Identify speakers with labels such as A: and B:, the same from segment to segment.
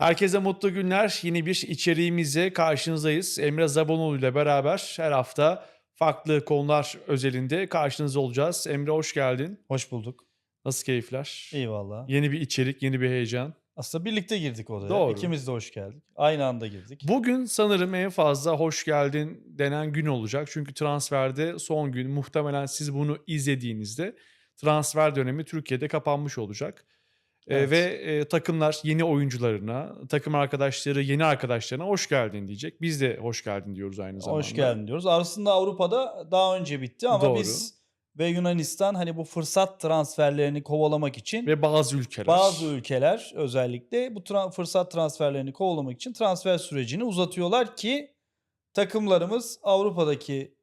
A: Herkese mutlu günler. Yeni bir içeriğimizle karşınızdayız. Emre Zabonoğlu ile beraber her hafta farklı konular özelinde karşınızda olacağız. Emre hoş geldin.
B: Hoş bulduk.
A: Nasıl keyifler?
B: Eyvallah.
A: Yeni bir içerik, yeni bir heyecan.
B: Aslında birlikte girdik odaya.
A: Doğru.
B: İkimiz de hoş geldik. Aynı anda girdik.
A: Bugün sanırım en fazla hoş geldin denen gün olacak. Çünkü transferde son gün muhtemelen siz bunu izlediğinizde transfer dönemi Türkiye'de kapanmış olacak. Ee,
B: Evet.
A: ve e, takımlar yeni oyuncularına, takım arkadaşları yeni arkadaşlarına hoş geldin diyecek. Biz de hoş geldin diyoruz aynı zamanda.
B: Hoş geldin diyoruz. Aslında Avrupa'da daha önce bitti ama
A: Doğru.
B: biz ve Yunanistan hani bu fırsat transferlerini kovalamak için
A: Ve bazı ülkeler.
B: bazı ülkeler özellikle bu tra- fırsat transferlerini kovalamak için transfer sürecini uzatıyorlar ki takımlarımız Avrupa'daki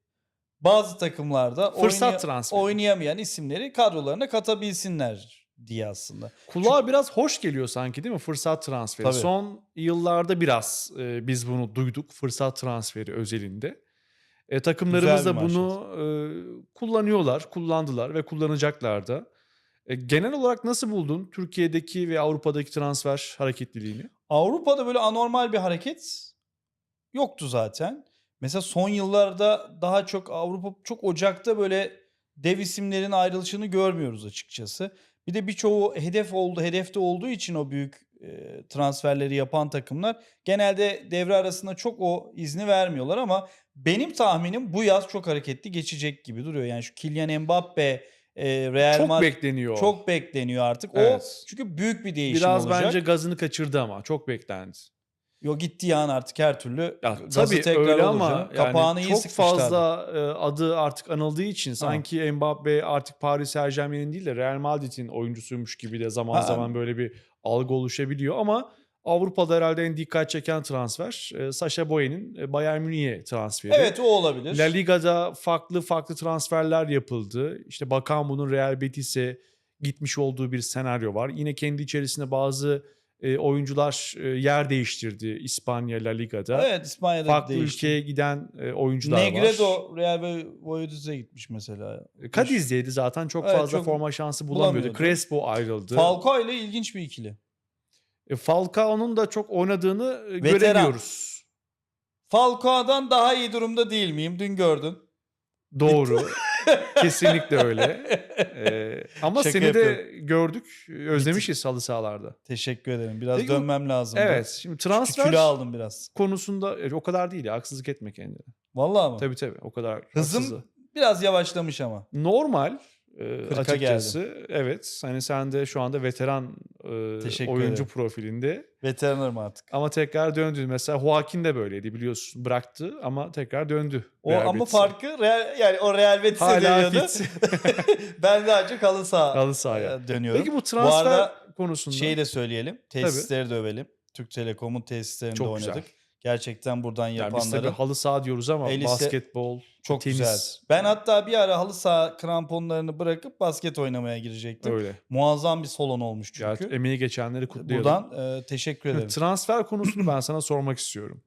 B: bazı takımlarda
A: Fırsat
B: oynaya-
A: transferi.
B: oynayamayan isimleri kadrolarına katabilsinler diye aslında.
A: Kulağa biraz hoş geliyor sanki değil mi? Fırsat transferi.
B: Tabii.
A: Son yıllarda biraz e, biz bunu duyduk. Fırsat transferi özelinde. E, takımlarımız da bunu e, kullanıyorlar, kullandılar ve kullanacaklar da. E, genel olarak nasıl buldun Türkiye'deki ve Avrupa'daki transfer hareketliliğini?
B: Avrupa'da böyle anormal bir hareket yoktu zaten. Mesela son yıllarda daha çok Avrupa çok Ocak'ta böyle dev isimlerin ayrılışını görmüyoruz açıkçası. Bir de birçoğu hedef oldu, hedefte olduğu için o büyük e, transferleri yapan takımlar genelde devre arasında çok o izni vermiyorlar ama benim tahminim bu yaz çok hareketli geçecek gibi duruyor. Yani şu Kylian Mbappe, e, Real
A: Çok
B: Madrid
A: bekleniyor.
B: çok bekleniyor artık. O
A: Evet.
B: çünkü büyük bir değişim
A: Biraz
B: olacak.
A: bence gazını kaçırdı ama çok beklendi.
B: Yo gitti yani artık her türlü
A: Ya tabii
B: tekrar
A: öyle ama
B: canım.
A: yani
B: Kapağını iyi
A: çok fazla e, adı artık anıldığı için sanki Mbappe artık Paris Saint Germain'in değil de Real Madrid'in oyuncusuymuş gibi de zaman
B: Ha.
A: zaman böyle bir algı oluşabiliyor ama Avrupa'da herhalde en dikkat çeken transfer e, Sacha Boey'nin e, Bayern Münih'e transferi.
B: Evet o olabilir.
A: La Liga'da farklı farklı transferler yapıldı. İşte bakan bunun Real Betis'e gitmiş olduğu bir senaryo var. Yine kendi içerisinde bazı e, oyuncular e, yer değiştirdi İspanya La Liga'da
B: Evet İspanya'da
A: farklı
B: değişti.
A: ülkeye giden e, oyuncular var.
B: Negredo Real Valladolid'e gitmiş mesela.
A: Cadiz'deydi zaten çok
B: Evet,
A: fazla
B: çok
A: forma şansı bulamıyordu.
B: bulamıyordu.
A: Crespo ayrıldı.
B: Falcao ile ilginç bir ikili.
A: E, Falcao'nun da çok oynadığını e,
B: Veteran.
A: göremiyoruz.
B: Falcao'dan daha iyi durumda değil miyim? Dün gördün.
A: Doğru. Kesinlikle öyle. E, ama
B: Şaka
A: seni de
B: yapıyorum.
A: gördük. Özlemişiz halı sahalarda.
B: Teşekkür ederim. Biraz
A: Peki,
B: dönmem lazım.
A: Evet. Şimdi
B: Transfer...
A: transfer
B: Kilo aldım biraz.
A: konusunda e, o kadar değil ya. Haksızlık etme kendine.
B: Vallahi mı?
A: Tabii tabii. O kadar
B: Hızım
A: haksızlık.
B: biraz yavaşlamış ama.
A: Normal e, açıkçası. Evet. Hani sen de şu anda veteran e,
B: Teşekkür
A: oyuncu
B: ederim.
A: profilinde.
B: Veteranırım artık.
A: Ama tekrar döndü. Mesela Joaquin de böyleydi biliyorsun. Bıraktı ama tekrar döndü.
B: O
A: Real
B: ama
A: Betis'e.
B: farkı Real, yani o Real Betis'e
A: Hala
B: dönüyordu. ben daha çok halı saha
A: Halı sahaya.
B: e, dönüyorum.
A: Peki bu transfer
B: arada
A: konusunda
B: Şeyi de söyleyelim. Tesisleri de övelim. Türk Telekom'un tesislerinde
A: Çok
B: oynadık.
A: güzel.
B: Gerçekten buradan
A: yani biz tabii
B: yapanları
A: halı saha diyoruz ama
B: El ise-
A: basketbol
B: çok
A: temiz.
B: güzel. Ben hatta bir ara halı saha kramponlarını bırakıp basket oynamaya girecektim.
A: öyle.
B: Muazzam bir salon olmuş çünkü.
A: Yani emeği geçenleri kutlayalım.
B: Buradan e, teşekkür ederim.
A: Transfer konusunu ben sana sormak istiyorum.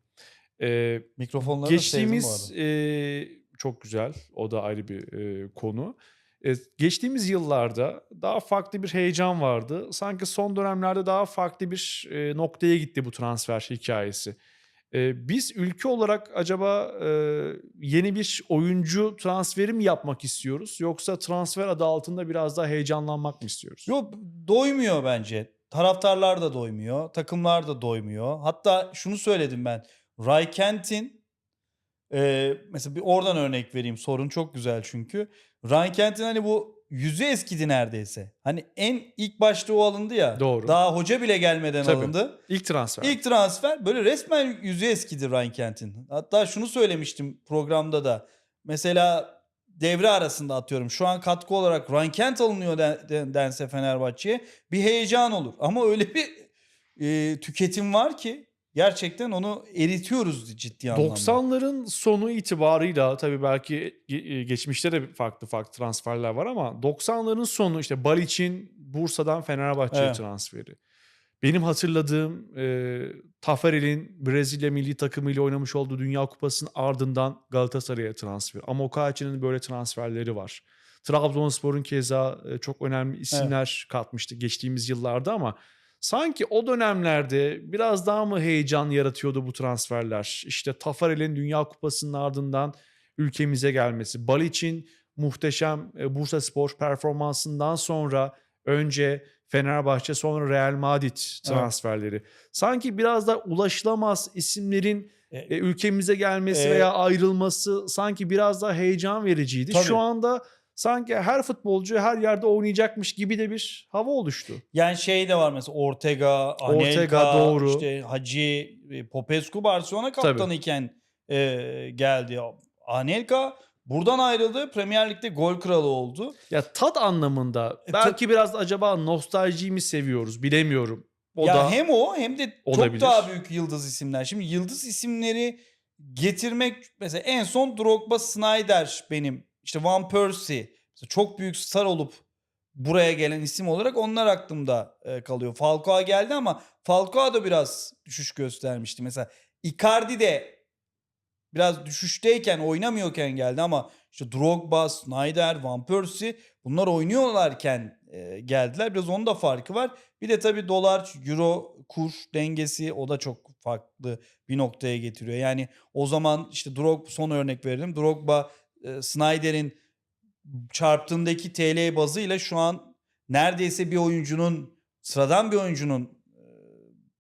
A: Ee,
B: Mikrofonları da sevdim bu
A: geçtiğimiz
B: arada.
A: e, çok güzel. O da ayrı bir e, konu. E, geçtiğimiz yıllarda daha farklı bir heyecan vardı. Sanki son dönemlerde daha farklı bir e, noktaya gitti bu transfer hikayesi. Biz ülke olarak acaba yeni bir oyuncu transferi mi yapmak istiyoruz? Yoksa transfer adı altında biraz daha heyecanlanmak mı istiyoruz?
B: Yok doymuyor bence. Taraftarlar da doymuyor. Takımlar da doymuyor. Hatta şunu söyledim ben. Ray Kent'in mesela bir oradan örnek vereyim. Sorun çok güzel çünkü. Ray Kent'in hani bu yüzü eskidi neredeyse. Hani en ilk başta o alındı ya.
A: Doğru.
B: Daha hoca bile gelmeden
A: Tabii.
B: alındı.
A: İlk transfer.
B: İlk transfer böyle resmen yüzü eskidi Ryan Kent'in. Hatta şunu söylemiştim programda da. Mesela devre arasında atıyorum. Şu an katkı olarak Ryan Kent alınıyor den- den- dense Fenerbahçe'ye bir heyecan olur. Ama öyle bir e, tüketim var ki gerçekten onu eritiyoruz ciddi anlamda.
A: 90'ların sonu itibarıyla tabii belki e, geçmişte de farklı farklı transferler var ama 90'ların sonu işte Balic'in Bursa'dan Fenerbahçe'ye
B: Evet.
A: transferi. Benim hatırladığım e, Tafarel'in Brezilya milli takımıyla oynamış olduğu Dünya Kupası'nın ardından Galatasaray'a transfer. Ama Okaçi'nin böyle transferleri var. Trabzonspor'un keza e, çok önemli isimler katmıştı geçtiğimiz yıllarda ama Sanki o dönemlerde biraz daha mı heyecan yaratıyordu bu transferler? İşte Tafarel'in Dünya Kupası'nın ardından ülkemize gelmesi. Balic'in muhteşem e, Bursa Spor performansından sonra önce Fenerbahçe sonra Real Madrid transferleri. Sanki biraz da ulaşılamaz isimlerin
B: E,
A: e, ülkemize gelmesi
B: E,
A: veya ayrılması sanki biraz daha heyecan vericiydi.
B: Tabii.
A: Şu anda sanki her futbolcu her yerde oynayacakmış gibi de bir hava oluştu.
B: Yani şey de var mesela Ortega, Anelka,
A: Ortega, doğru.
B: işte Hacı, e, Popescu Barcelona kaptanı iken e, geldi. Anelka buradan ayrıldı. Premier Lig'de gol kralı oldu.
A: Ya tat anlamında
B: E,
A: belki biraz acaba nostaljiyi mi seviyoruz bilemiyorum. O
B: ya
A: da
B: hem o hem de
A: olabilir.
B: çok daha büyük yıldız isimler. Şimdi yıldız isimleri getirmek mesela en son Drogba, Snyder benim. İşte Van Persie çok büyük star olup buraya gelen isim olarak onlar aklımda e, kalıyor. Falcao geldi ama Falcao da biraz düşüş göstermişti. Mesela Icardi de biraz düşüşteyken oynamıyorken geldi ama işte Drogba, Snyder, Van Persie bunlar oynuyorlarken e, geldiler. Biraz onun da farkı var. Bir de tabii dolar, euro kur dengesi o da çok farklı bir noktaya getiriyor. Yani o zaman işte Drogba son örnek verelim. Drogba, e, Snyder'in çarptığındaki TL bazıyla şu an neredeyse bir oyuncunun sıradan bir oyuncunun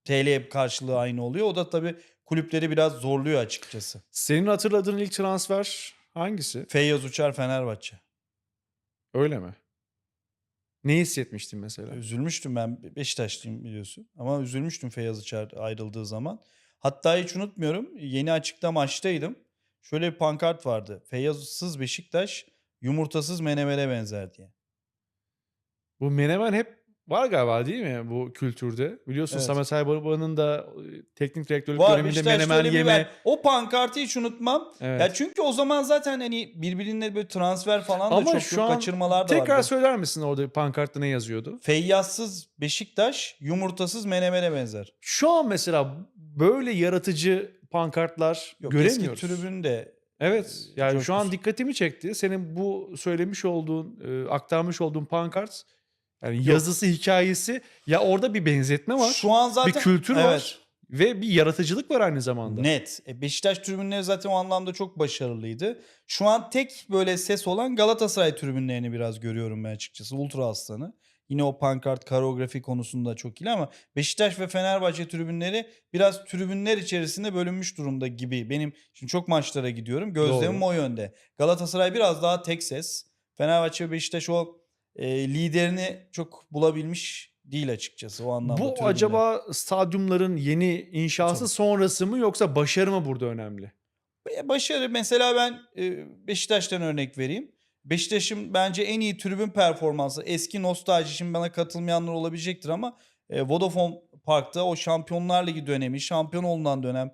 B: TL karşılığı aynı oluyor. O da tabii kulüpleri biraz zorluyor açıkçası.
A: senin hatırladığın ilk transfer hangisi?
B: Feyyaz Uçar Fenerbahçe.
A: Öyle mi? Ne hissetmiştin mesela?
B: Üzülmüştüm ben Beşiktaşlıyım biliyorsun. Ama üzülmüştüm Feyyaz Uçar ayrıldığı zaman. Hatta hiç unutmuyorum. Yeni açıkta maçtaydım. Şöyle bir pankart vardı. Feyyazsız Beşiktaş yumurtasız menemene benzer diye.
A: Bu menemen hep var galiba değil mi bu kültürde? Biliyorsun
B: Evet.
A: Samet Aybaba'nın da teknik direktörlük
B: Var
A: döneminde
B: Beşiktaş'ta
A: menemen yeme.
B: ver. O pankartı hiç unutmam.
A: Evet.
B: Ya çünkü o zaman zaten hani birbirine böyle transfer falan da
A: Ama
B: çok
A: şu
B: yok.
A: an
B: Kaçırmalar da
A: Tekrar
B: vardı.
A: söyler misin orada pankartta ne yazıyordu?
B: Feyyazsız Beşiktaş yumurtasız menemene benzer.
A: Şu an mesela böyle yaratıcı pankartlar
B: Yok,
A: göremiyoruz.
B: Eski tribünde
A: Evet. Yani şu an dikkatimi çekti. Senin bu söylemiş olduğun, e, aktarmış olduğun pankart yani yazısı, hikayesi ya orada bir benzetme var.
B: Şu an zaten
A: bir kültür
B: Evet.
A: var ve bir yaratıcılık var aynı zamanda.
B: Net. E, Beşiktaş tribünleri zaten o anlamda çok başarılıydı. Şu an tek böyle ses olan Galatasaray tribünlerini biraz görüyorum ben açıkçası. Ultra Aslanı. Yine o pankart koreografi konusunda çok iyi ama Beşiktaş ve Fenerbahçe tribünleri biraz tribünler içerisinde bölünmüş durumda gibi. Benim şimdi çok maçlara gidiyorum. Gözlemim
A: Doğru.
B: o yönde. Galatasaray biraz daha tek ses. Fenerbahçe ve Beşiktaş o e, liderini çok bulabilmiş değil açıkçası o anlamda.
A: Bu
B: tribünde.
A: acaba stadyumların yeni inşası
B: Tabii.
A: sonrası mı yoksa başarı mı burada önemli?
B: E, Başarı mesela ben e, Beşiktaş'tan örnek vereyim. Beşiktaş'ın bence en iyi tribün performansı eski nostalji şimdi bana katılmayanlar olabilecektir ama e, Vodafone Park'ta o Şampiyonlar Ligi dönemi, şampiyon olunan dönem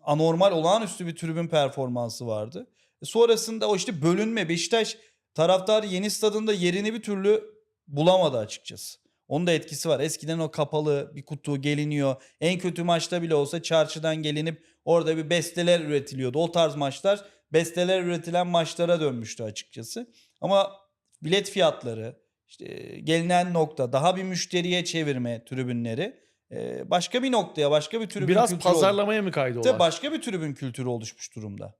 B: anormal olağanüstü bir tribün performansı vardı. E, sonrasında o işte bölünme Beşiktaş taraftarı yeni stadında yerini bir türlü bulamadı açıkçası. Onun da etkisi var. Eskiden o kapalı bir kutu geliniyor. En kötü maçta bile olsa çarşıdan gelinip orada bir besteler üretiliyordu. O tarz maçlar besteler üretilen maçlara dönmüştü açıkçası. Ama bilet fiyatları, işte gelinen nokta, daha bir müşteriye çevirme tribünleri e, başka bir noktaya, başka bir tribün
A: Biraz
B: kültürü oldu.
A: pazarlamaya mı kaydı
B: Tabii
A: olay?
B: başka bir tribün kültürü oluşmuş durumda.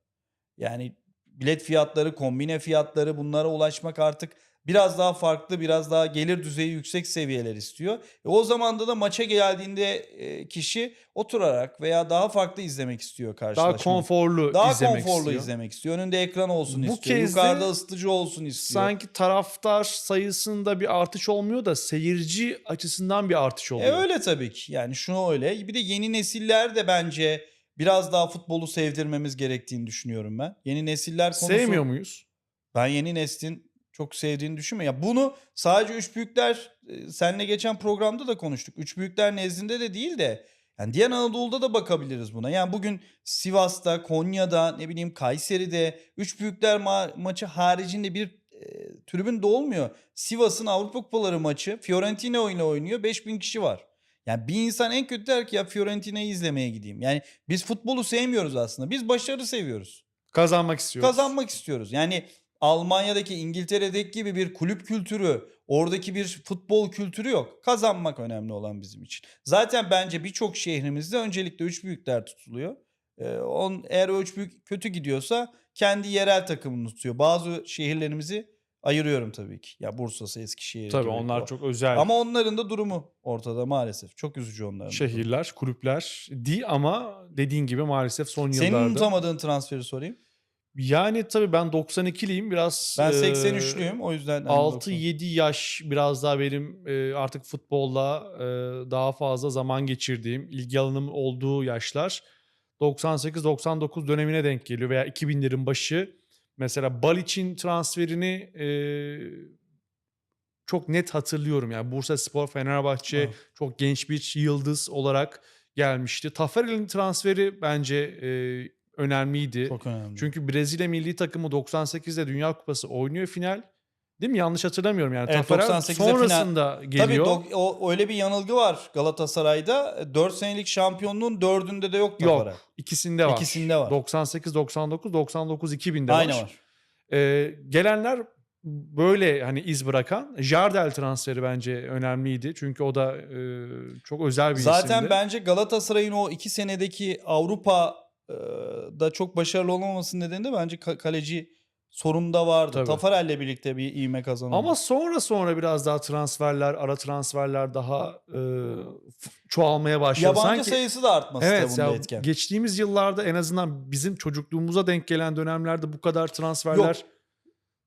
B: Yani bilet fiyatları, kombine fiyatları bunlara ulaşmak artık biraz daha farklı, biraz daha gelir düzeyi yüksek seviyeler istiyor. E o zamanda da maça geldiğinde e, kişi oturarak veya daha farklı izlemek istiyor
A: Daha
B: karşılaşmayı.
A: konforlu
B: Daha
A: izlemek
B: konforlu
A: istiyor.
B: izlemek istiyor. Önünde ekran olsun
A: Bu
B: istiyor.
A: kez
B: Yukarıda ısıtıcı olsun istiyor.
A: Sanki taraftar sayısında bir artış olmuyor da seyirci açısından bir artış
B: E
A: oluyor.
B: öyle tabii ki. Yani şunu öyle. Bir de yeni nesiller de bence biraz daha futbolu sevdirmemiz gerektiğini düşünüyorum ben. Yeni nesiller konusu...
A: Sevmiyor muyuz?
B: Ben yeni neslin çok sevdiğini düşünmüyorum. Ya bunu sadece üç büyükler e, seninle geçen programda da konuştuk. Üç büyükler nezdinde de değil de yani diğer Anadolu'da da bakabiliriz buna. Yani bugün Sivas'ta, Konya'da, ne bileyim Kayseri'de üç büyükler ma- maçı haricinde bir e, tribün de olmuyor. Sivas'ın Avrupa Kupaları maçı Fiorentina ile oynuyor. 5000 kişi var. Yani bir insan en kötü der ki ya Fiorentina'yı izlemeye gideyim. Yani biz futbolu sevmiyoruz aslında. Biz başarı seviyoruz.
A: Kazanmak istiyoruz.
B: Kazanmak istiyoruz. Yani Almanya'daki, İngiltere'deki gibi bir kulüp kültürü, oradaki bir futbol kültürü yok. Kazanmak önemli olan bizim için. Zaten bence birçok şehrimizde öncelikle üç büyükler tutuluyor. Ee, on, eğer o üç büyük kötü gidiyorsa kendi yerel takımını tutuyor. Bazı şehirlerimizi ayırıyorum tabii ki. Ya Bursa'sı, Eskişehir
A: Tabii
B: gibi.
A: onlar
B: O-
A: çok özel
B: Ama onların da durumu ortada maalesef. Çok üzücü onların. da durumu.
A: şehirler, kulüpler değil ama dediğin gibi maalesef son
B: Senin
A: yıllarda.
B: unutamadığın transferi sorayım.
A: Yani tabii ben 92'liyim biraz.
B: Ben
A: eee,
B: 83'lüyüm o yüzden. hani
A: 6-7 yaş biraz daha benim eee, artık futbolla eee, daha fazla zaman geçirdiğim, ilgi alanım olduğu yaşlar. 98-99 dönemine denk geliyor veya 2000'lerin başı. Mesela Balic'in transferini eee, çok net hatırlıyorum. Yani Bursa Spor, Fenerbahçe
B: Evet.
A: çok genç bir yıldız olarak gelmişti. Tafarel'in transferi bence eee, önemliydi.
B: Çok önemli.
A: Çünkü Brezilya milli takımı 98'de Dünya Kupası oynuyor final. Değil mi? Yanlış hatırlamıyorum yani.
B: Evet,
A: Tafarel
B: 98'de final.
A: sonrasında
B: Tabii
A: geliyor.
B: dok- o, öyle bir yanılgı var Galatasaray'da. 4 senelik şampiyonluğun dördünde de yok
A: Yok.
B: Tafarel.
A: İkisinde var.
B: İkisinde var.
A: 98 99 99 2000'de
B: Aynı
A: var.
B: var.
A: Ee, gelenler böyle hani iz bırakan Jardel transferi bence önemliydi. Çünkü o da e, çok özel bir
B: Zaten
A: isimdi.
B: bence Galatasaray'ın o iki senedeki Avrupa da çok başarılı olamamasının nedeni de bence ka- kaleci sorunda vardı.
A: Tabii.
B: Tafarel'le birlikte bir ivme kazanıldı.
A: Ama sonra sonra biraz daha transferler, ara transferler daha e, çoğalmaya başladı.
B: yabancı
A: Sanki
B: sayısı da artması da
A: Evet
B: bunda
A: ya
B: etken.
A: geçtiğimiz yıllarda en azından bizim çocukluğumuza denk gelen dönemlerde bu kadar transferler
B: Yok.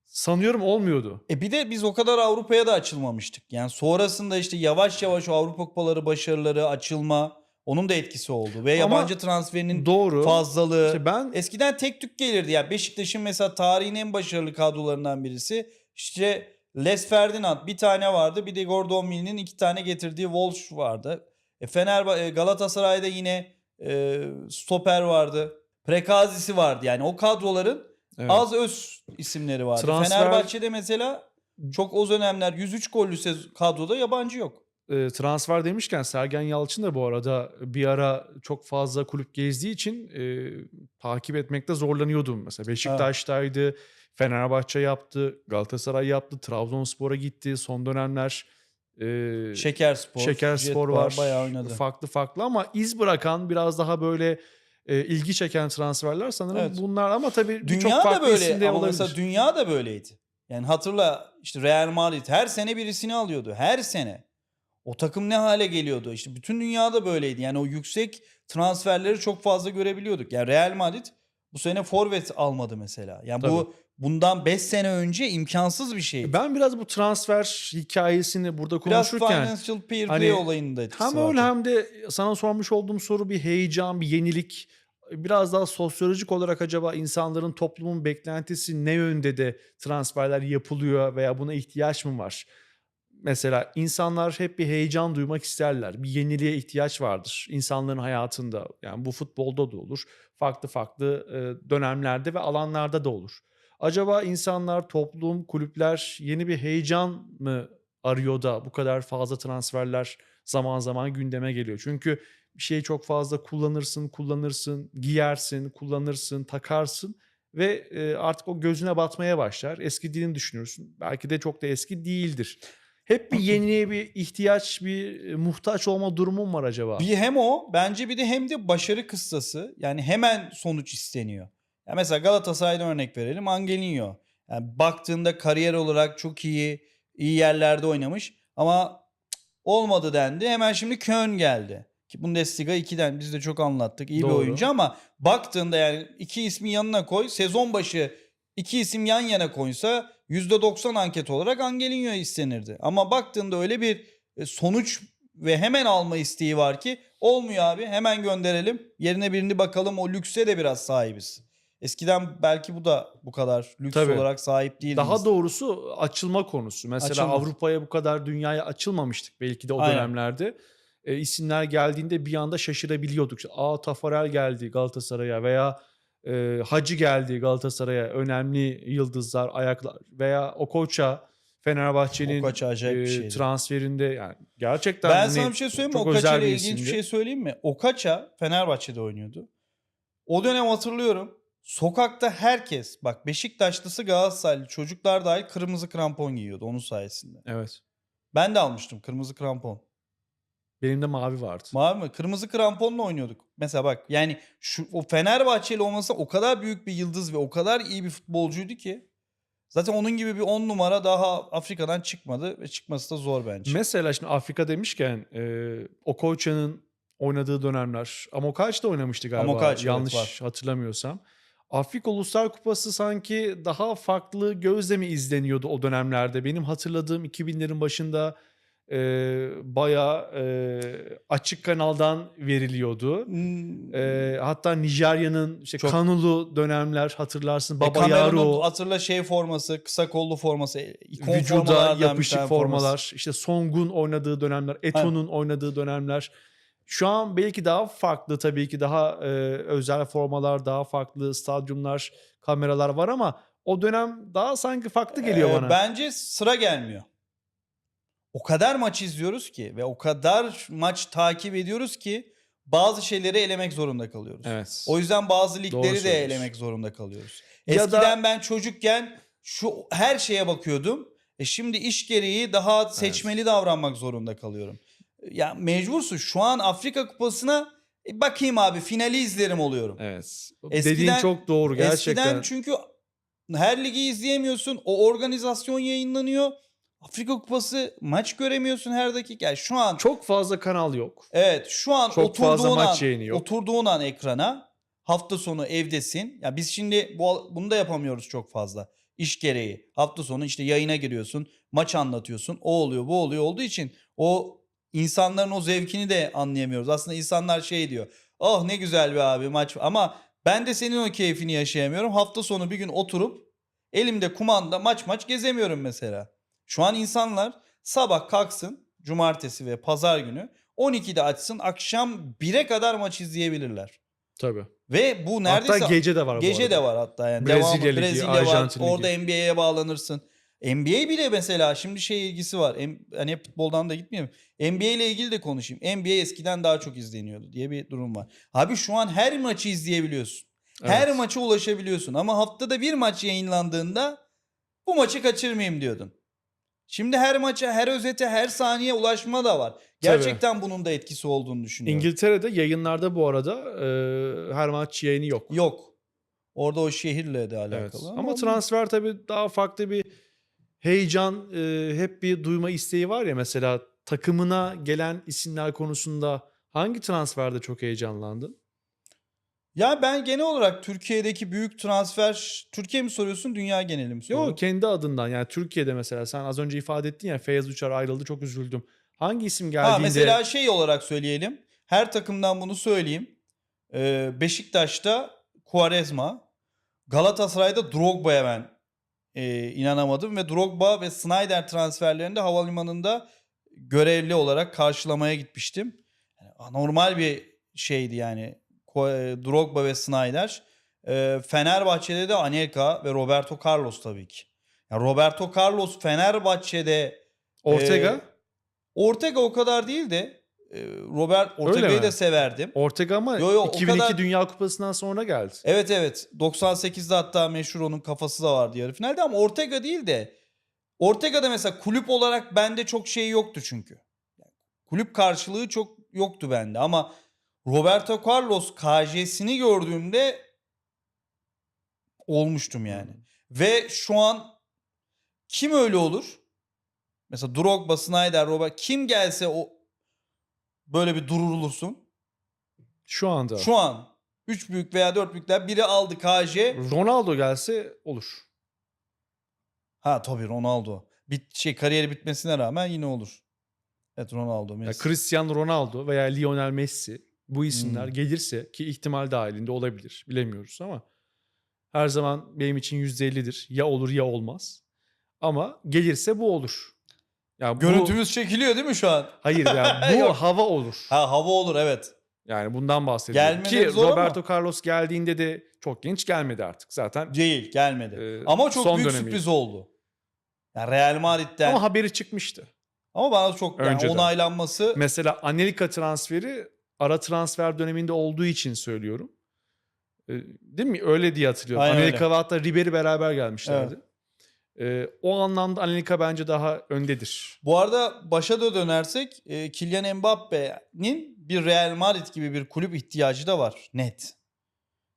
A: sanıyorum olmuyordu.
B: E bir de biz o kadar Avrupa'ya da açılmamıştık. Yani sonrasında işte yavaş yavaş o Avrupa kupaları başarıları açılma onun da etkisi oldu. Ve
A: Ama
B: yabancı transferinin
A: Doğru.
B: fazlalığı.
A: İşte ben
B: Eskiden tek tük gelirdi. Yani Beşiktaş'ın mesela tarihin en başarılı kadrolarından birisi. İşte Les Ferdinand bir tane vardı. Bir de Gordon Mill'in iki tane getirdiği Walsh vardı. E Fenerba e, Galatasaray'da yine e, stoper vardı. Prekazisi vardı. Yani o kadroların
A: evet.
B: az öz isimleri vardı.
A: Transfer-
B: Fenerbahçe'de mesela çok o dönemler 103 gollü kadroda yabancı yok.
A: E, transfer demişken Sergen Yalçın da bu arada bir ara çok fazla kulüp gezdiği için e, takip etmekte zorlanıyordum. Mesela Beşiktaş'taydı, Fenerbahçe yaptı, Galatasaray yaptı, Trabzonspor'a gitti. Son dönemler e,
B: Şekerspor,
A: Şekerspor var.
B: Bayağı oynadı.
A: Farklı farklı ama iz bırakan biraz daha böyle e, ilgi çeken transferler sanırım
B: Evet.
A: bunlar ama tabii
B: Dünya da
A: farklı
B: böyle
A: isimde
B: ama
A: olabilir.
B: mesela dünya da böyleydi. Yani hatırla işte Real Madrid her sene birisini alıyordu. Her sene. O takım ne hale geliyordu? İşte bütün dünyada böyleydi. Yani o yüksek transferleri çok fazla görebiliyorduk. Yani Real Madrid bu sene forvet almadı mesela. Yani bu bundan 5 sene önce imkansız bir şey.
A: Ben biraz bu transfer hikayesini burada
B: Biraz
A: konuşurken
B: financial peer
A: hani
B: play olayının da etkisi
A: hem
B: var
A: öyle
B: tabii.
A: hem de sana sormuş olduğum soru bir heyecan, bir yenilik. Biraz daha sosyolojik olarak acaba insanların toplumun beklentisi ne yönde de transferler yapılıyor veya buna ihtiyaç mı var? Mesela insanlar hep bir heyecan duymak isterler. Bir yeniliğe ihtiyaç vardır insanların hayatında. Yani bu futbolda da olur. Farklı farklı e, dönemlerde ve alanlarda da olur. Acaba insanlar, toplum, kulüpler yeni bir heyecan mı arıyor da bu kadar fazla transferler zaman zaman gündeme geliyor? Çünkü bir şeyi çok fazla kullanırsın, kullanırsın, giyersin, kullanırsın, takarsın ve e, artık o gözüne batmaya başlar. Eskidiğini düşünürsün. Belki de çok da eski değildir. Hep bir yeniye bir ihtiyaç, bir e, muhtaç olma durumum var acaba?
B: Bir hem o bence bir de hem de başarı kıstası. Yani hemen sonuç isteniyor. Ya mesela Galatasaray'dan örnek verelim. Angelinho. Yani baktığında kariyer olarak çok iyi, iyi yerlerde oynamış ama olmadı dendi. Hemen şimdi Köln geldi. Ki Bundesliga 2'den biz de çok anlattık. İyi bir
A: Doğru.
B: oyuncu ama baktığında yani iki ismi yanına koy. Sezon başı iki isim yan yana koysa %90 anket olarak Angelinho istenirdi. Ama baktığında öyle bir e, sonuç ve hemen alma isteği var ki olmuyor abi hemen gönderelim. Yerine birini bakalım o lükse de biraz sahibiz. Eskiden belki bu da bu kadar lüks
A: Tabii.
B: olarak sahip değildik.
A: Daha doğrusu açılma konusu. Mesela
B: Açılma.
A: Avrupa'ya bu kadar dünyaya açılmamıştık belki de o
B: Aynen.
A: dönemlerde. E, isimler geldiğinde bir anda şaşırabiliyorduk. İşte, Aa Tafarel geldi Galatasaray'a veya e, Hacı geldi Galatasaray'a. Önemli yıldızlar, ayaklar veya Okocha Fenerbahçe'nin
B: bir
A: e, transferinde yani gerçekten
B: Ben
A: hani
B: sana bir şey söyleyeyim mi? Okaça ile ilginç bir şey söyleyeyim mi? Okaça Fenerbahçe'de oynuyordu. O dönem hatırlıyorum. Sokakta herkes bak Beşiktaşlısı Galatasaraylı çocuklar dahil kırmızı krampon giyiyordu onun sayesinde.
A: Evet.
B: Ben de almıştım kırmızı krampon.
A: Benim de mavi vardı.
B: Mavi mi? Kırmızı kramponla oynuyorduk. Mesela bak yani şu o Fenerbahçeli olması o kadar büyük bir yıldız ve o kadar iyi bir futbolcuydu ki. Zaten onun gibi bir 10 numara daha Afrika'dan çıkmadı ve çıkması da zor bence.
A: Mesela şimdi Afrika demişken e, Okocha'nın oynadığı dönemler. Amokaç da oynamıştı galiba.
B: Amokaç, evet,
A: yanlış
B: var.
A: hatırlamıyorsam. Afrika Uluslar Kupası sanki daha farklı gözle mi izleniyordu o dönemlerde? Benim hatırladığım 2000'lerin başında e, bayağı e, açık kanaldan veriliyordu.
B: Hmm,
A: E, hatta Nijerya'nın işte
B: Çok-
A: kanulu dönemler hatırlarsın.
B: e,
A: Baba
B: Kamerun'un
A: Yaro
B: hatırla şey forması, kısa kollu forması, e, ikon
A: vücuda yapışık formalar,
B: forması.
A: işte Song'un oynadığı dönemler, Eto'nun oynadığı dönemler. Şu an belki daha farklı tabii ki daha e, özel formalar, daha farklı stadyumlar, kameralar var ama o dönem daha sanki farklı geliyor
B: Ee,
A: bana.
B: Bence sıra gelmiyor. O kadar maç izliyoruz ki ve o kadar maç takip ediyoruz ki bazı şeyleri elemek zorunda kalıyoruz.
A: Evet.
B: O yüzden bazı ligleri de elemek zorunda kalıyoruz.
A: Ya da-
B: Eskiden ben çocukken şu her şeye bakıyordum. E şimdi iş gereği daha seçmeli davranmak zorunda kalıyorum. Ya mecbursun. Şu an Afrika Kupası'na e, bakayım abi finali izlerim oluyorum.
A: Evet.
B: Eskiden-
A: Dediğin çok doğru gerçekten.
B: Eskiden çünkü her ligi izleyemiyorsun. O organizasyon yayınlanıyor. Afrika Kupası maç göremiyorsun her dakika. Yani şu an
A: çok fazla kanal yok.
B: evet şu an
A: Çok
B: oturduğun
A: fazla maç
B: an
A: yayını yok.
B: oturduğun an ekrana hafta sonu evdesin. Ya biz şimdi bu bunu da yapamıyoruz çok fazla. İş gereği. Hafta sonu işte yayına giriyorsun, maç anlatıyorsun. O oluyor, bu oluyor olduğu için o insanların o zevkini de anlayamıyoruz. Aslında insanlar şey diyor. Oh ne güzel bir abi maç ama ben de senin o keyfini yaşayamıyorum. Hafta sonu bir gün oturup elimde kumanda maç maç gezemiyorum mesela. Şu an insanlar sabah kalksın cumartesi ve pazar günü 12'de açsın akşam 1'e kadar maç izleyebilirler.
A: Tabii.
B: Ve bu neredeyse
A: hatta gece de var bu
B: Gece de var hatta yani.
A: Brezilya
B: Devamı,
A: Ligi,
B: Brezilya
A: Arjantin
B: var.
A: Ligi.
B: Orada NBA'ye bağlanırsın. NBA bile mesela şimdi şey ilgisi var. Hani hep futboldan da gitmeyeyim. NBA ile ilgili de konuşayım. NBA eskiden daha çok izleniyordu diye bir durum var. Abi şu an her maçı izleyebiliyorsun. Her
A: Evet.
B: maça ulaşabiliyorsun ama haftada bir maç yayınlandığında bu maçı kaçırmayayım diyordun. Şimdi her maça, her özete, her saniye ulaşma da var. Gerçekten bunun da etkisi olduğunu düşünüyorum.
A: İngiltere'de yayınlarda bu arada e, her maç yayını yok.
B: Yok. Orada o şehirle de
A: Evet.
B: alakalı.
A: Ama transfer tabii daha farklı bir heyecan, e, hep bir duyma isteği var ya mesela takımına gelen isimler konusunda hangi transferde çok heyecanlandın?
B: Ya ben genel olarak Türkiye'deki büyük transfer Türkiye mi soruyorsun dünya geneli mi soruyorsun?
A: Yok kendi adından yani Türkiye'de mesela sen az önce ifade ettin ya Feyyaz Uçar ayrıldı çok üzüldüm. Hangi isim geldiğinde
B: Ha mesela şey olarak söyleyelim. Her takımdan bunu söyleyeyim. Ee, Beşiktaş'ta Quaresma, Galatasaray'da Drogba'ya ben e, inanamadım ve Drogba ve Snyder transferlerinde havalimanında görevli olarak karşılamaya gitmiştim. Yani anormal bir şeydi yani Drogba ve Snyder. Ee, Fenerbahçe'de de Anelka ve Roberto Carlos tabii ki. Yani Roberto Carlos Fenerbahçe'de
A: Ortega,
B: Ee, Ortega o kadar değil de e, Robert Ortega'yı da severdim.
A: Ortega ama
B: Yo, yo, o
A: 2002
B: kadar-
A: Dünya Kupası'ndan sonra geldi.
B: Evet evet 98'de hatta meşhur onun kafası da vardı yarı finalde ama Ortega değil de Ortega'da mesela kulüp olarak bende çok şey yoktu çünkü. Kulüp karşılığı çok yoktu bende ama Roberto Carlos KJ'sini gördüğümde olmuştum yani. Ve şu an kim öyle olur? Mesela Drogba, Snyder, Robert kim gelse o böyle bir durulursun.
A: Şu anda.
B: Şu an 3 büyük veya 4 büyükler biri aldı KJ.
A: Ronaldo gelse olur.
B: Ha tabii Ronaldo. Bit şey kariyeri bitmesine rağmen yine olur. Evet Ronaldo,
A: Ya
B: Messi.
A: Cristiano Ronaldo veya Lionel Messi bu isimler
B: Hmm.
A: gelirse ki ihtimal dahilinde olabilir bilemiyoruz ama her zaman benim için %50'dir. Ya olur ya olmaz. Ama gelirse bu olur. Ya bu,
B: Görüntümüz çekiliyor değil mi şu an?
A: hayır ya bu hava olur.
B: Ha hava olur evet.
A: Yani bundan bahsediyorum.
B: Gelmeleri
A: Ki
B: ama.
A: Roberto Carlos geldiğinde de çok genç gelmedi artık zaten.
B: Değil gelmedi.
A: Ee,
B: ama çok büyük
A: dönemi.
B: sürpriz oldu. Yani Real Madrid'den
A: Ama
B: ama,
A: haberi çıkmıştı.
B: bana çok yani
A: Önceden.
B: onaylanması
A: Mesela Anelika transferi ara transfer döneminde olduğu için söylüyorum. E, değil mi? Öyle diye hatırlıyorum.
B: Aynen öyle.
A: Anelika ve hatta Ribery beraber gelmişlerdi. E, o anlamda Anelika bence daha öndedir.
B: Bu arada başa da dönersek e, Kylian Mbappe'nin bir Real Madrid gibi bir kulüp ihtiyacı da var. Net.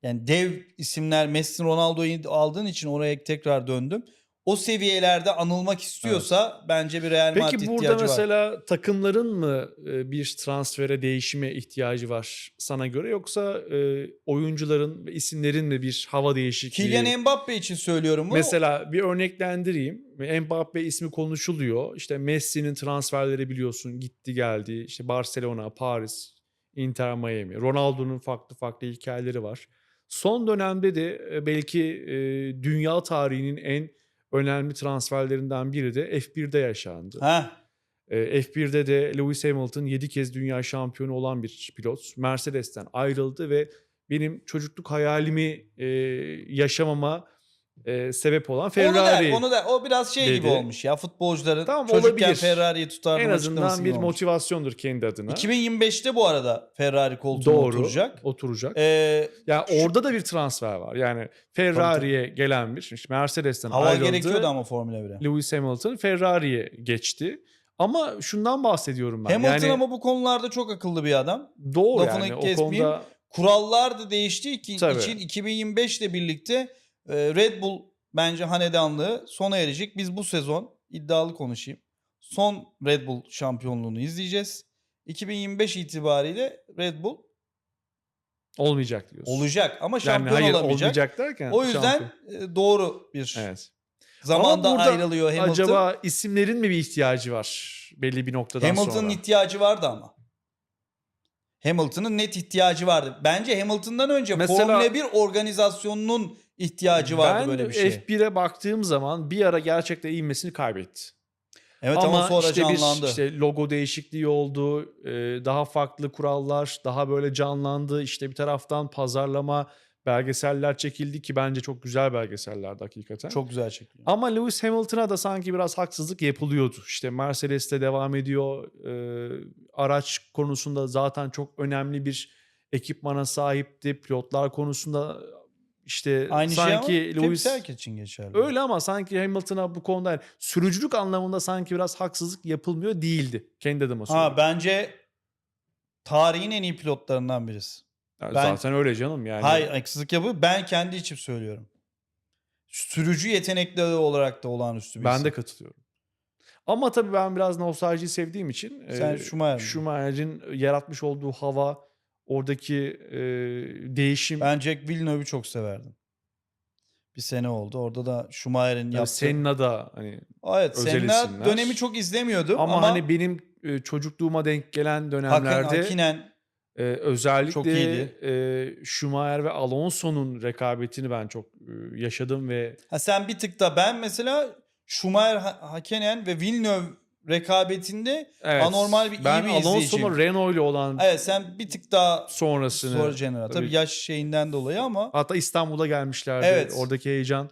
B: Yani dev isimler Messi Ronaldo'yu aldığın için oraya tekrar döndüm. O seviyelerde anılmak istiyorsa bence bir Real Madrid
A: Peki burada
B: ihtiyacı var.
A: mesela takımların mı e, bir transfere, değişime ihtiyacı var sana göre yoksa e, oyuncuların ve isimlerin mi bir hava değişikliği?
B: Kylian Mbappe için söylüyorum bunu.
A: Mesela bir örneklendireyim. Mbappe ismi konuşuluyor. İşte Messi'nin transferleri biliyorsun gitti geldi. İşte Barcelona, Paris, Inter Miami. Ronaldo'nun farklı farklı hikayeleri var. Son dönemde de e, belki dünya tarihinin en önemli transferlerinden biri de F1'de yaşandı.
B: Ha,
A: E, F1'de de Lewis Hamilton 7 kez dünya şampiyonu olan bir pilot. Mercedes'ten ayrıldı ve benim çocukluk hayalimi e, yaşamama e, sebep olan
B: onu
A: Ferrari.
B: da, onu da o biraz şey gibi
A: dedi.
B: olmuş ya futbolcuların
A: Tamam,
B: çocukken
A: olabilir.
B: Ferrari'yi tutardım
A: en azından bir
B: gibi olmuş.
A: motivasyondur kendi adına.
B: 2025'te bu arada Ferrari koltuğuna
A: Doğru.
B: oturacak.
A: Oturacak.
B: Ee,
A: yani
B: şu-
A: orada da bir transfer var. Yani Ferrari'ye gelen bir, işte Mercedes'ten
B: hava
A: ayrıldı.
B: gerekiyordu ama Formula 1'e.
A: Lewis Hamilton Ferrari'ye geçti. Ama şundan bahsediyorum ben.
B: Hamilton
A: yani
B: ama bu konularda çok akıllı bir adam.
A: doğru
B: lafını
A: yani o konuda
B: Kurallar da değiştiği ki-
A: Tabii.
B: için 2025 ile birlikte Red Bull bence hanedanlığı sona erecek. Biz bu sezon iddialı konuşayım. Son Red Bull şampiyonluğunu izleyeceğiz. 2025 itibariyle Red Bull
A: olmayacak diyorsun.
B: olacak ama
A: Yani
B: şampiyon
A: hayır
B: olamayacak.
A: olmayacak derken.
B: O yüzden
A: şampiyon.
B: e, doğru bir
A: evet.
B: zamanda ayrılıyor Hamilton.
A: Acaba isimlerin mi bir ihtiyacı var belli bir noktadan
B: Hamilton'ın
A: sonra?
B: ihtiyacı vardı ama. Hamilton'ın net ihtiyacı vardı. Bence Hamilton'dan önce
A: Mesela-
B: Formula 1 organizasyonunun ihtiyacı vardı
A: ben
B: böyle bir şey.
A: F1'e baktığım zaman bir ara gerçekten ivmesini kaybetti.
B: evet ama, sonra
A: işte
B: canlandı.
A: bir işte logo değişikliği oldu. e, Daha farklı kurallar, daha böyle canlandı. İşte bir taraftan pazarlama belgeseller çekildi ki bence çok güzel belgesellerdi hakikaten.
B: Çok güzel çekiliyor.
A: Ama Lewis Hamilton'a da sanki biraz haksızlık yapılıyordu. İşte Mercedes'te devam ediyor. Ee, araç konusunda zaten çok önemli bir ekipmana sahipti. Pilotlar konusunda işte
B: Aynı şey
A: sanki
B: ama
A: Lewis
B: herkes için geçerli.
A: öyle ama sanki Hamilton'a bu konuda sürücülük anlamında sanki biraz haksızlık yapılmıyor değildi. Kendi adıma
B: Ha
A: söylüyorum.
B: bence tarihin en iyi pilotlarından birisi.
A: Yani
B: ben-
A: zaten öyle canım yani.
B: Hayır haksızlık yapıyor. Ben kendi içim söylüyorum. Sürücü yetenekleri olarak da olağanüstü bir
A: Ben
B: isim.
A: de katılıyorum. Ama tabii ben biraz nostaljiyi sevdiğim için
B: Sen
A: e,
B: Schumacher?
A: Schumacher'in yaratmış olduğu hava, oradaki e, değişim,
B: Ben Jack Villeneuve'ü çok severdim. Bir sene oldu. Orada da Schumacher'in yaptığı...
A: Senna da hani
B: Evet,
A: özel
B: Senna
A: isimler.
B: dönemi çok izlemiyordum
A: ama,
B: ama,
A: hani benim e, çocukluğuma denk gelen
B: Hakan
A: dönemlerde
B: Hakinen
A: e, özellikle
B: çok iyiydi.
A: e, Schumacher ve Alonso'nun rekabetini ben çok e, yaşadım ve
B: ha sen bir tık da ben mesela Schumacher, Ha- Hakkinen ve Villeneuve rekabetinde
A: evet,
B: Anormal bir- iyi
A: ben
B: bir
A: Alonso'nun
B: izleyiciyim.
A: Renault ile olan
B: evet sen bir tık daha
A: sonrasını
B: sonra. Tabii
A: tabii.
B: yaş şeyinden dolayı ama
A: Hatta İstanbul'a gelmişlerdi.
B: Evet.
A: Oradaki heyecan.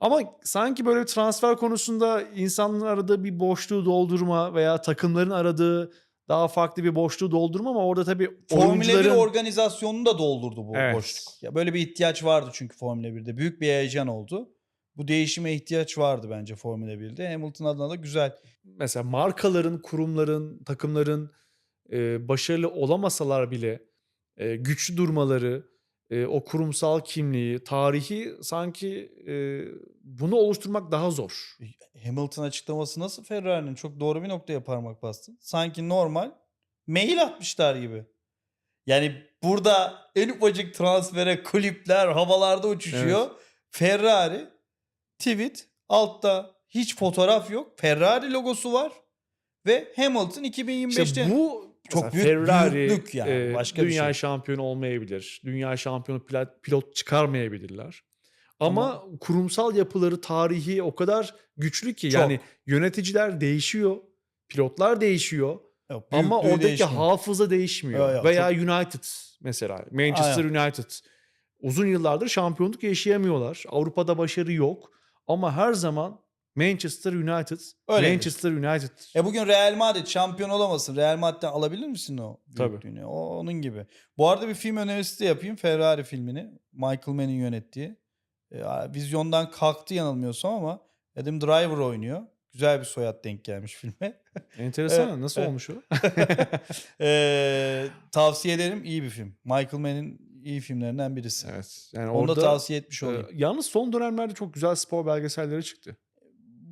A: Ama sanki böyle bir transfer konusunda insanların aradığı bir boşluğu doldurma veya takımların aradığı daha farklı bir boşluğu doldurma ama orada tabii
B: Formula 1
A: oyuncuların
B: organizasyonunu da doldurdu bu
A: Evet.
B: boşluk. Ya böyle bir ihtiyaç vardı çünkü Formula 1'de. Büyük bir heyecan oldu. Bu değişime ihtiyaç vardı bence Formula 1'de. Hamilton adına da güzel.
A: mesela markaların, kurumların, takımların e, başarılı olamasalar bile e, güçlü durmaları, e, o kurumsal kimliği, tarihi sanki e, bunu oluşturmak daha zor.
B: Hamilton açıklaması nasıl Ferrari'nin? Çok doğru bir noktaya parmak bastın. Sanki normal mail atmışlar gibi. Yani burada en ufacık transfere kulüpler havalarda uçuşuyor. Ferrari tweet altta hiç fotoğraf yok. Ferrari logosu var ve Hamilton 2025'te
A: İşte bu
B: Çok büyük
A: Ferrari
B: büyüklük yani,
A: e,
B: başka bir
A: dünya
B: şey.
A: şampiyonu olmayabilir. Dünya şampiyonu pilot, pilot çıkarmayabilirler. Ama kurumsal yapıları, tarihi o kadar güçlü ki
B: Çok.
A: yani yöneticiler değişiyor, pilotlar değişiyor
B: Yok,
A: ama oradaki
B: değişmiyor.
A: hafıza değişmiyor.
B: Yo, yo,
A: Veya United mesela, Manchester
B: Aynen.
A: United uzun yıllardır şampiyonluk yaşayamıyorlar. Avrupa'da başarı yok ama her zaman Manchester United.
B: Öyle
A: Manchester United.
B: E bugün Real Madrid şampiyon olamasın. Real Madrid'den alabilir misin o büyüklüğünü? O onun gibi. Bu arada bir film önerisi de yapayım. Ferrari filmini. Michael Mann'in yönettiği. E, vizyondan kalktı yanılmıyorsam ama Adam Driver oynuyor. Güzel bir soyad denk gelmiş filme.
A: Enteresan.
B: Evet,
A: Nasıl olmuş o?
B: E, tavsiye ederim. iyi bir film. Michael Mann'in iyi filmlerinden birisi.
A: evet. Yani
B: Onu da
A: orada
B: tavsiye etmiş
A: e,
B: olayım.
A: yalnız son dönemlerde çok güzel spor belgeselleri çıktı.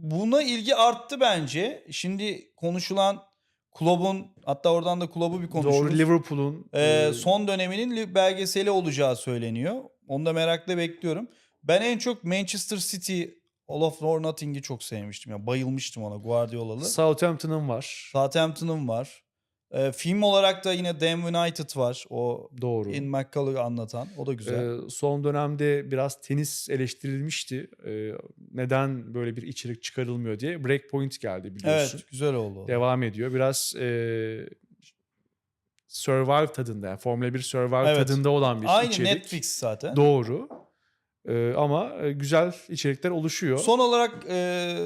B: Buna ilgi arttı bence. Şimdi konuşulan kulübün hatta oradan da kulübü bir konuşuruz.
A: Doğru Liverpool'un
B: Ee,
A: e,
B: son döneminin li- belgeseli olacağı söyleniyor. Onu da merakla bekliyorum. Ben en çok Manchester City All of or Nothing'i çok sevmiştim. Ya bayılmıştım ona Guardiola'lı.
A: Southampton'ın var.
B: Southampton'ın var. Ee, film olarak da yine Damn United var. O
A: Doğru.
B: In McCullough'u anlatan. O da güzel.
A: Ee, son dönemde biraz tenis eleştirilmişti. Ee, neden böyle bir içerik çıkarılmıyor diye. Breakpoint geldi biliyorsun.
B: evet güzel oldu.
A: Devam ediyor. Biraz e, Survive tadında yani Formula 1 Survive
B: Evet.
A: tadında olan bir
B: Aynı
A: içerik.
B: Netflix zaten.
A: Doğru. Ee, ama e, güzel içerikler oluşuyor.
B: Son olarak e,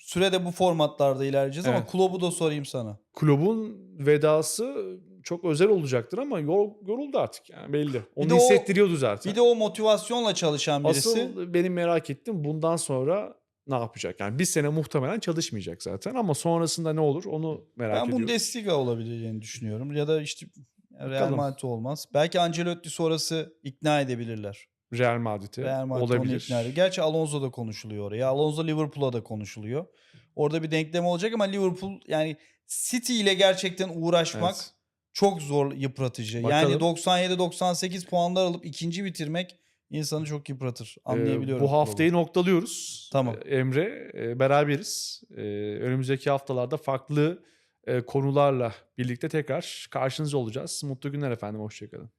B: sürede bu formatlarda ilerleyeceğiz ama
A: Evet.
B: kulübü da sorayım sana.
A: Kulübün vedası çok özel olacaktır ama yor, yoruldu artık yani belli. Onu
B: o-
A: hissettiriyordu zaten.
B: Bir de o motivasyonla çalışan birisi.
A: Asıl benim merak ettiğim bundan sonra ne yapacak? Yani bir sene muhtemelen çalışmayacak zaten ama sonrasında ne olur onu merak
B: Ben
A: ediyorum.
B: Bundesliga olabileceğini düşünüyorum. Ya da işte Real. Madrid olmaz. Belki Ancelotti sonrası ikna edebilirler.
A: Real Madrid'i
B: Real Madrid
A: olabilir.
B: ikna ediyor. Gerçi Alonso da konuşuluyor oraya. Alonso Liverpool'a da konuşuluyor. Orada bir denklem olacak ama Liverpool yani City ile gerçekten uğraşmak
A: Evet.
B: çok zor yıpratıcı.
A: Bakalım.
B: Yani 97-98 puanlar alıp ikinci bitirmek insanı çok yıpratır.
A: Ee,
B: Anlayabiliyorum.
A: bu haftayı noktalıyoruz.
B: Tamam.
A: Ee, Emre e, beraberiz. Ee, önümüzdeki haftalarda farklı e, konularla birlikte tekrar karşınızda olacağız. Mutlu günler efendim. Hoşçakalın.